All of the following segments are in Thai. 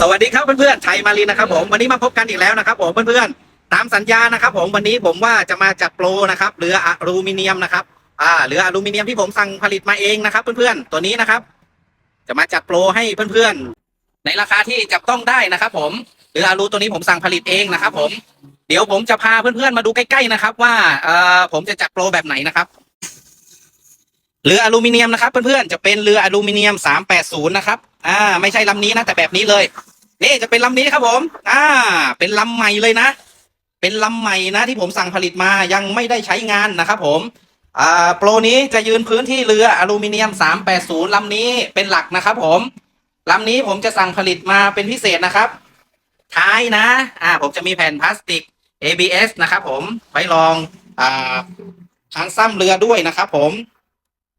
สวัสดีครับเพื่อนๆไทยมารีนะครับผมวันนี้มาพบกันอีกแล้วนะครับผมเพื่อนๆตามสัญญานะครับ ผมวันนี้ผมว่าจะมาจัดโปรนะครับเรืออลูมิเนียมนะครับอ่าเรืออลูมิเนียมที่ผมสั่งผลิตมาเองนะครับ เพื่อนๆตัวนี้นะครับ จะมาจัดโปรให้เพื่อนๆ ในราคาที่จับต้องได้นะครับ ผมเรืออลูตัวนี้ผมสั่งผลิตเองนะครับ ผมเดี๋ยวผมจะพาเพื่อนๆมาดูใกล้ๆนะครับ ว่าเอ่อผมจะจัดโปรแบบไหนนะครับ เรืออลูมิเนียมนะครับเพื่อนๆจะเป็นเรืออลูมิเนียม 380 นะครับ อ่า ไม่ใช่ลำนี้นะแต่แบบนี้เลยนี่จะเป็นลำนี้ครับผม อ่า เป็นลำใหม่เลยนะ เป็นลำใหม่นะที่ผมสั่งผลิตมายังไม่ได้ใช้งานนะครับผม อ่า โปรนี้จะยืนพื้นที่เรืออลูมิเนียม 380 ลำนี้เป็นหลักนะครับผม ลำนี้ผมจะสั่งผลิตมาเป็นพิเศษนะครับ ท้ายนะ อ่า ผมจะมีแผ่นพลาสติก ABS นะครับผม ไว้รอง อ่าทางซ้ำเรือด้วยนะครับผม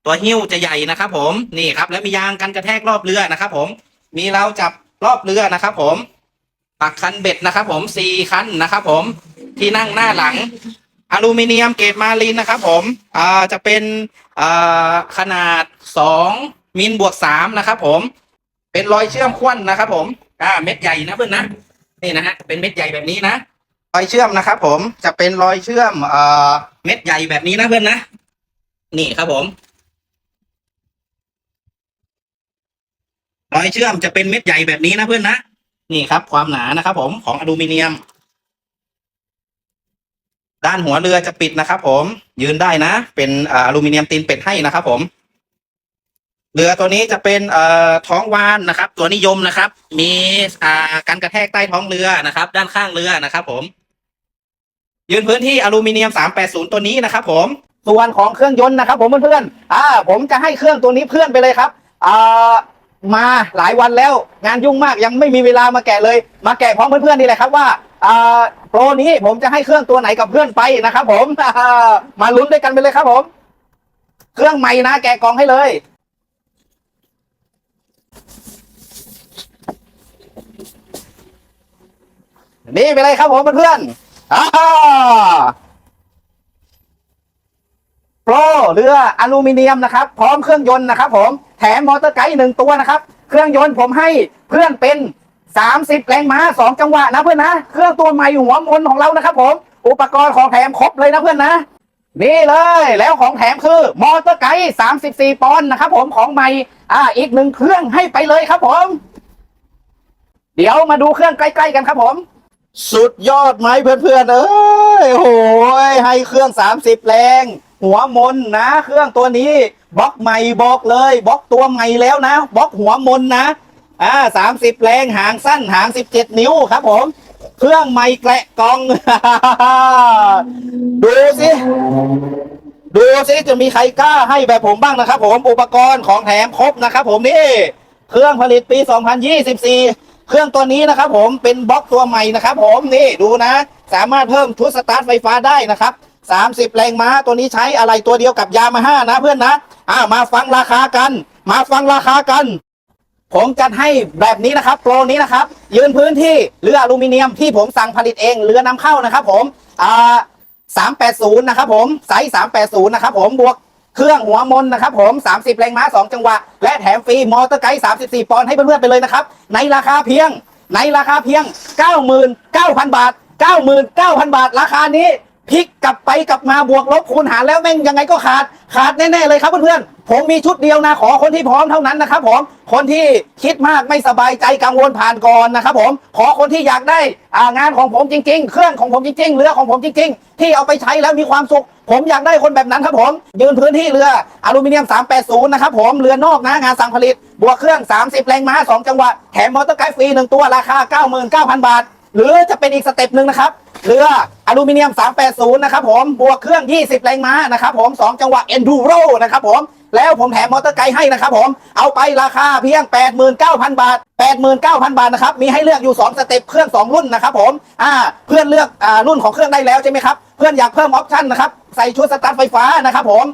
ตัวหิ้วจะใหญ่นะครับผมนี่ครับ แล้วมียางกันกระแทกรอบเรือนะครับผมมีเราจับรอบเรือนะครับผมปักคันเบ็ดนะครับผมสี่คันนะครับผมที่นั่งหน้าหลังอลูมิเนียมเกรดมาลินนะครับผมอ่าจะเป็นอ่าขนาดสองมิลบวกสามนะครับผมเป็นรอยเชื่อมควันนะครับผมอ่าเม็ดใหญ่นะเพื่อนนะนี่นะฮะเป็นเม็ดใหญ่แบบนี้นะรอยเชื่อมนะครับผมจะเป็นรอยเชื่อมเอ่อเม็ดใหญ่แบบนี้นะเพื่อนนะนี่ครับผม รอยเชื่อมจะเป็นเม็ดใหญ่แบบนี้นะเพื่อนนะนี่ครับ ความหนานะครับ ผมของอลูมิเนียม ด้านหัวเรือจะปิดนะครับ ผมยืนได้นะ เป็นอลูมิเนียมตีนเป็ดให้นะครับ ผม เรือตัวนี้จะเป็นเอ่อท้องวานนะครับ ตัวนิยมนะครับ มีอ่าการกระแทกใต้ท้องเรือนะครับ ด้านข้างเรือนะครับ ผม ยืนพื้นที่อลูมิเนียม 380 ตัวนี้นะครับ ผมส่วนของเครื่องยนต์นะครับ ผมเพื่อนๆอ่า ผมจะให้เครื่องตัวนี้เพื่อนไปเลยครับอ่า มาหลายวันแล้วงานยุ่งมากยังไม่มีเวลามาแกะเลย มาแกะพร้อมเพื่อนๆนี่แหละครับว่าโปรนี้ผมจะให้เครื่องตัวไหนกับเพื่อนไปนะครับ ผมมาลุ้นด้วยกันไปเลยครับ ผม เครื่องใหม่นะแกะกล่องให้เลยนี่ไปเลยครับผมเพื่อนๆอ่า โปร เรืออลูมิเนียมนะครับ พร้อมเครื่องยนต์นะครับ ผมแถมมอเตอร์ไกด์หนึ่งตัวนะครับ เครื่องยนต์ผมให้เพื่อนเป็น 30 แรงม้าสองจังหวะนะเพื่อนนะ เครื่องตัวใหม่หัวมนของเรานะครับ ผม อุปกรณ์ของแถมครบเลยนะเพื่อนนะ นี่เลยแล้วของแถมคือมอเตอร์ไกด์34 ปอนด์นะครับ ผมของใหม่อ่าอีกหนึ่งเครื่องให้ไปเลยครับผม เดี๋ยวมาดูเครื่องใกล้ๆกันครับผม สุดยอดไหมเพื่อนๆเอ้ยโหยให้เครื่อง 30 แรง หัวมนนะ เครื่องตัวนี้บล็อกใหม่บอกเลยบล็อกตัวใหม่แล้วนะบล็อกหัวมนนะอ่า30แรงหางสั้นหาง17นิ้วครับผม เครื่องใหม่แกะกล่อง ดูสิดูสิจะมีใครกล้าให้แบบผมบ้างนะครับ ผมอุปกรณ์ของแถมครบนะครับ ผมนี่เครื่องผลิตปี 2024 เครื่องตัวนี้นะครับ ผมเป็นบล็อกตัวใหม่นะครับ ผมนี่ดูนะ สามารถเพิ่มทุตสตาร์ทไฟฟ้าได้นะครับ 30 แรงม้าตัวนี้ใช้อะไรตัวเดียวกับยามาฮ่านะเพื่อนนะอ่ามาฟังราคากัน มาฟังราคากัน ผมจัดให้แบบนี้นะครับ โปรนี้นะครับ ยืนพื้นที่เรืออลูมิเนียมที่ผมสั่งผลิตเองเรือนำเข้านะครับ ผมอ่า380 นะครับผมไซส์380 นะครับผมบวกเครื่องหัวมนนะครับผม 30 แรงม้า 2 จังหวะ และแถมฟรีมอเตอร์ไกด์34 ปอนด์ให้เพื่อนๆไปเลยนะครับ ในราคาเพียงในราคาเพียง 99,000 บาท 99,000 บาท ราคานี้ พลิกกลับไปกลับมาบวกลบคูณหารแล้วแม่งยังไงก็ขาดขาดแน่ๆเลยครับเพื่อนๆผมมีชุดเดียวนะขอคนที่พร้อมเท่านั้นนะครับผมคนที่คิดมากไม่สบายใจกังวลผ่านก่อนนะครับผมขอคนที่อยากได้อ่างานของผมจริง ๆ เครื่องของผมจริง ๆ เรือของผมจริง ๆ ที่เอาไปใช้แล้วมีความสุข ผมอยากได้คนแบบนั้นครับผมยืนพื้นที่เรืออลูมิเนียม 380 นะครับผมเรือนอกนะงานสั่งผลิต บวกเครื่อง 30 แรงม้า 2 จังหวะแถมมอเตอร์ไกด์ฟรี1ตัวราคา 99,000 บาท หรือจะเป็นอีกสเต็ปหนึ่งนะครับ เครืออลูมิเนียม 380 นะครับผม บวกเครื่อง 20 แรงม้านะครับผม 2 จังหวะ Enduro นะครับผม แล้วผมแถมมอเตอร์ไกด์ให้นะครับผม เอาไปราคาเพียง 89,000 บาท 89,000 บาทนะครับ มีให้เลือกอยู่ 2 สเต็ปเครื่อง 2 รุ่นนะครับผม อ่า เพื่อนเลือกอ่ารุ่นของเครื่องได้แล้วใช่ไหมครับ เพื่อนอยากเพิ่มออปชั่นนะครับ ใส่ชุดสตาร์ทไฟฟ้านะครับผม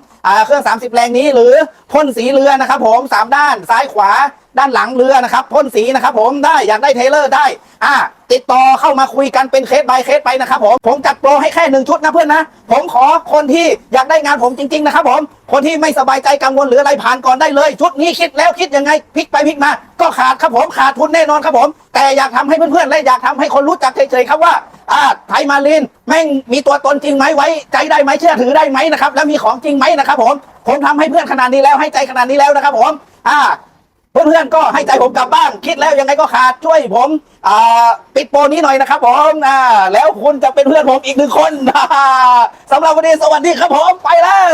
เครื่อง 30 แรงนี้หรือพ่นสีเรือนะครับผม 3 ด้านซ้ายขวาด้านหลังเรือนะครับพ่นสีนะครับผมได้อยากได้เทเลอร์ได้อ่าติดต่อเข้ามาคุยกันเป็นเคส by เคสไปนะครับผมผมจัดโปรให้แค่หนึ่งชุดนะเพื่อนนะ ผมขอคนที่อยากได้งานผมจริง ๆ นะครับผมคนที่ไม่สบายใจกังวลหรืออะไรผ่านก่อนได้เลย ชุดนี้คิดแล้วคิดยังไงพลิกไปพลิกมา ก็ขาดครับผมขาดทุนแน่นอนครับผม แต่อยากทำให้เพื่อนๆและอยากทำให้คนรู้จักเฉยๆครับว่าอ่าไทยมาลินแม่งมีตัวตนจริงไหมไว้ใจได้ไหมเชื่อถือได้ไหมนะครับ แล้วมีของจริงไหมนะครับ ผม ผมทำให้เพื่อนขนาดนี้แล้วให้ใจขนาดนี้แล้วนะครับ ผม อ่า เพื่อนๆก็ให้ใจผมกลับบ้านคิดแล้วยังไงก็ขาดช่วยผมอ่าปิดโปรนี้หน่อยนะครับ ผมอ่าแล้วคุณจะเป็นเพื่อนผมอีกหนึ่งคนสำหรับวันนี้สวัสดีครับผมไปแล้ว